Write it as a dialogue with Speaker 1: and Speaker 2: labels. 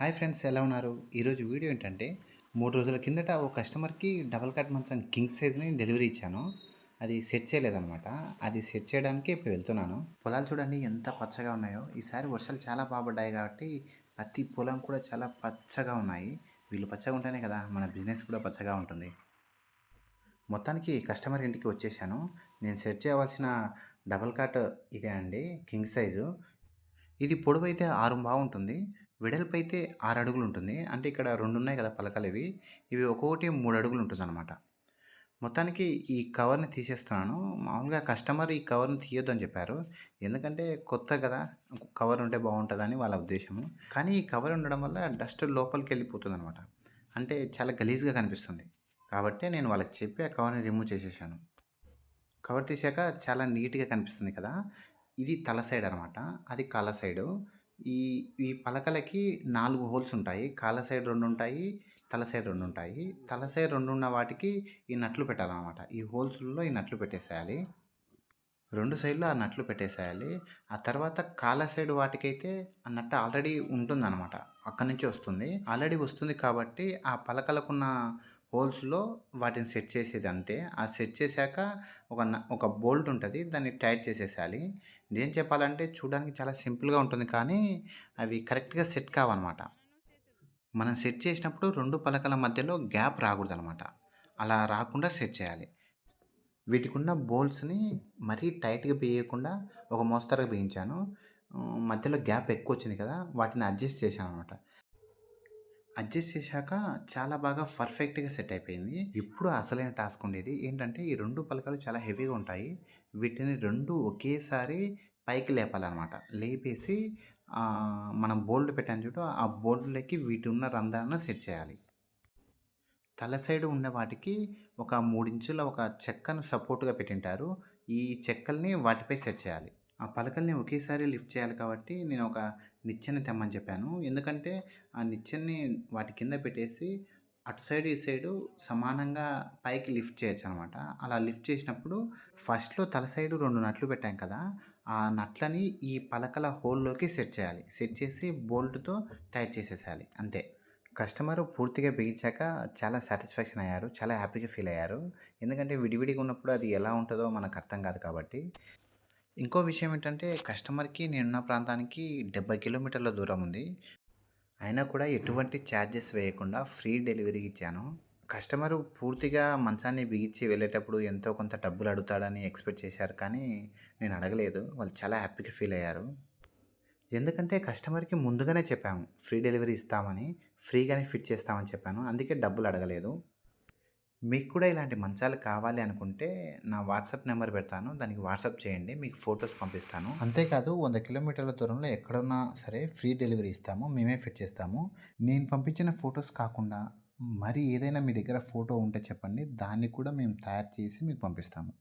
Speaker 1: Hi friends ఎలా ఉన్నారు? ఈరోజు వీడియో ఏంటంటే మూడు రోజుల కిందట ఓ కస్టమర్కి డబల్ కట్ మంచం కింగ్ సైజ్ని డెలివరీ ఇచ్చాను. అది సెట్ చేయలేదనమాట అది సెట్ చేయడానికి ఇప్పుడు వెళ్తున్నాను. పొలాలు చూడండి ఎంత పచ్చగా ఉన్నాయో. ఈసారి వర్షాలు చాలా బాగుపడ్డాయి కాబట్టి ప్రతి పొలం కూడా చాలా పచ్చగా ఉన్నాయి. వీళ్ళు పచ్చగా ఉంటేనే కదా మన బిజినెస్ కూడా పచ్చగా ఉంటుంది. మొత్తానికి కస్టమర్ ఇంటికి వచ్చేసాను. నేను సెట్ చేయవలసిన డబల్ కాట్ ఇదే అండి కింగ్ సైజు. ఇది పొడవు అయితే ఆరు బాగుంటుంది. వెడల్పు అయితే ఆరు అడుగులు ఉంటుంది అంటే ఇక్కడ రెండు ఉన్నాయి కదా పలకలు ఇవి ఇవి ఒక్కొక్కటి మూడు అడుగులు ఉంటుందన్నమాట మొత్తానికి ఈ కవర్ని తీసేస్తున్నాను. మామూలుగా కస్టమర్ ఈ కవర్ని తీయొద్దు అని చెప్పారు. ఎందుకంటే కొత్త కదా కవర్ ఉంటే బాగుంటుందని వాళ్ళ ఉద్దేశము. కానీ ఈ కవర్ ఉండడం వల్ల డస్ట్ లోపలికి వెళ్ళిపోతుంది అనమాట అంటే చాలా గలీజ్గా కనిపిస్తుంది. కాబట్టి నేను వాళ్ళకి చెప్పి ఆ కవర్ని రిమూవ్ చేసేసాను. కవర్ తీసాక చాలా నీట్గా కనిపిస్తుంది కదా. ఇది తల సైడ్ అనమాట అది కాళ్ళ సైడు. ఈ ఈ పలకలకి నాలుగు హోల్స్ ఉంటాయి. కాళ్ళ సైడ్ రెండు ఉంటాయి తల సైడ్ రెండు ఉంటాయి. తల సైడ్ రెండు ఉన్న వాటికి ఈ నట్లు పెట్టాలన్నమాట. ఈ హోల్స్లో ఈ నట్లు పెట్టేసేయాలి. రెండు సైడ్లో ఆ నట్లు పెట్టేసేయాలి. ఆ తర్వాత కాళ్ళ సైడ్ వాటికైతే ఆ నట్ట ఆల్రెడీ ఉంటుందన్నమాట. అక్కడి నుంచి వస్తుంది. ఆల్రెడీ వస్తుంది కాబట్టి ఆ పలకలకున్న హోల్స్లో వాటిని సెట్ చేసేది అంతే. ఆ సెట్ చేశాక ఒక ఒక బోల్ట్ ఉంటుంది. దాన్ని టైట్ చేసేసాలి నేను చెప్పాలంటే చూడడానికి చాలా సింపుల్గా ఉంటుంది కానీ అవి కరెక్ట్గా సెట్ కావన్నమాట. మనం సెట్ చేసినప్పుడు రెండు పలకల మధ్యలో గ్యాప్ రాకూడదు అనమాట అలా రాకుండా సెట్ చేయాలి. వీటికి ఉన్న బోల్ట్స్ని మరీ టైట్గా బియ్యకుండా ఒక మోస్తరుగా బిగించాను. మధ్యలో గ్యాప్ ఎక్కువ వచ్చింది కదా వాటిని అడ్జస్ట్ చేశాను అనమాట అడ్జస్ట్ చేశాక చాలా బాగా పర్ఫెక్ట్గా సెట్ అయిపోయింది. ఇప్పుడు అసలైన టాస్క్ ఉండేది. ఏంటంటే ఈ రెండు పలకలు చాలా హెవీగా ఉంటాయి. వీటిని రెండు ఒకేసారి పైకి లేపాలన్నమాట. లేపేసి మనం బోల్డ్ పెట్టాను చూడు ఆ బోల్డ్లోకి వీటి ఉన్న రంధ్రాలను సెట్ చేయాలి. తల సైడ్ ఉన్న వాటికి ఒక మూడించుల ఒక చెక్కను సపోర్ట్గా పెట్టింటారు. ఈ చెక్కల్ని వాటిపై సెట్ చేయాలి. ఆ పలకల్ని ఒకేసారి లిఫ్ట్ చేయాలి కాబట్టి నేను ఒక నిచ్చెన తెమ్మని చెప్పాను. ఎందుకంటే ఆ నిచ్చెన్ని వాటి కింద పెట్టేసి అటు సైడ్ ఈ సైడు సమానంగా పైకి లిఫ్ట్ చేయొచ్చు అనమాట అలా లిఫ్ట్ చేసినప్పుడు ఫస్ట్లో తల సైడు రెండు నట్లు పెట్టాం కదా ఆ నట్లని ఈ పలకల హోల్లోకి సెట్ చేయాలి. సెట్ చేసి బోల్ట్తో టైట్ చేసేసేయాలి. అంతే. కస్టమర్ పూర్తిగా బిగించాక చాలా సాటిస్ఫాక్షన్ అయ్యారు. చాలా హ్యాపీగా ఫీల్ అయ్యారు. ఎందుకంటే విడివిడిగా ఉన్నప్పుడు అది ఎలా ఉంటుందో మనకు అర్థం కాదు కాబట్టి. ఇంకో విషయం ఏంటంటే కస్టమర్కి నేనున్న ప్రాంతానికి డెబ్బై కిలోమీటర్ల దూరం ఉంది. అయినా కూడా ఎటువంటి ఛార్జెస్ వేయకుండా ఫ్రీ డెలివరీ ఇచ్చాను. కస్టమర్ పూర్తిగా మంచాన్ని బిగించి వెళ్ళేటప్పుడు ఎంతో కొంత డబ్బులు అడుగుతాడని ఎక్స్పెక్ట్ చేశారు కానీ నేను అడగలేదు. వాళ్ళు చాలా హ్యాపీగా ఫీల్ అయ్యారు. ఎందుకంటే కస్టమర్కి ముందుగానే చెప్పాము ఫ్రీ డెలివరీ ఇస్తామని ఫ్రీగానే ఫిట్ చేస్తామని చెప్పాను. అందుకే డబ్బులు అడగలేదు. మీకు కూడా ఇలాంటి మంచాలు కావాలి అనుకుంటే నా వాట్సాప్ నెంబర్ పెడతాను. దానికి వాట్సాప్ చేయండి. మీకు ఫొటోస్ పంపిస్తాను. అంతేకాదు వంద కిలోమీటర్ల దూరంలో ఎక్కడున్నా సరే ఫ్రీ డెలివరీ ఇస్తాము. మేమే ఫిట్ చేస్తాము. నేను పంపించిన ఫొటోస్ కాకుండా మరి ఏదైనా మీ దగ్గర ఫోటో ఉంటే చెప్పండి. దాన్ని కూడా మేము తయారు చేసి మీకు పంపిస్తాము.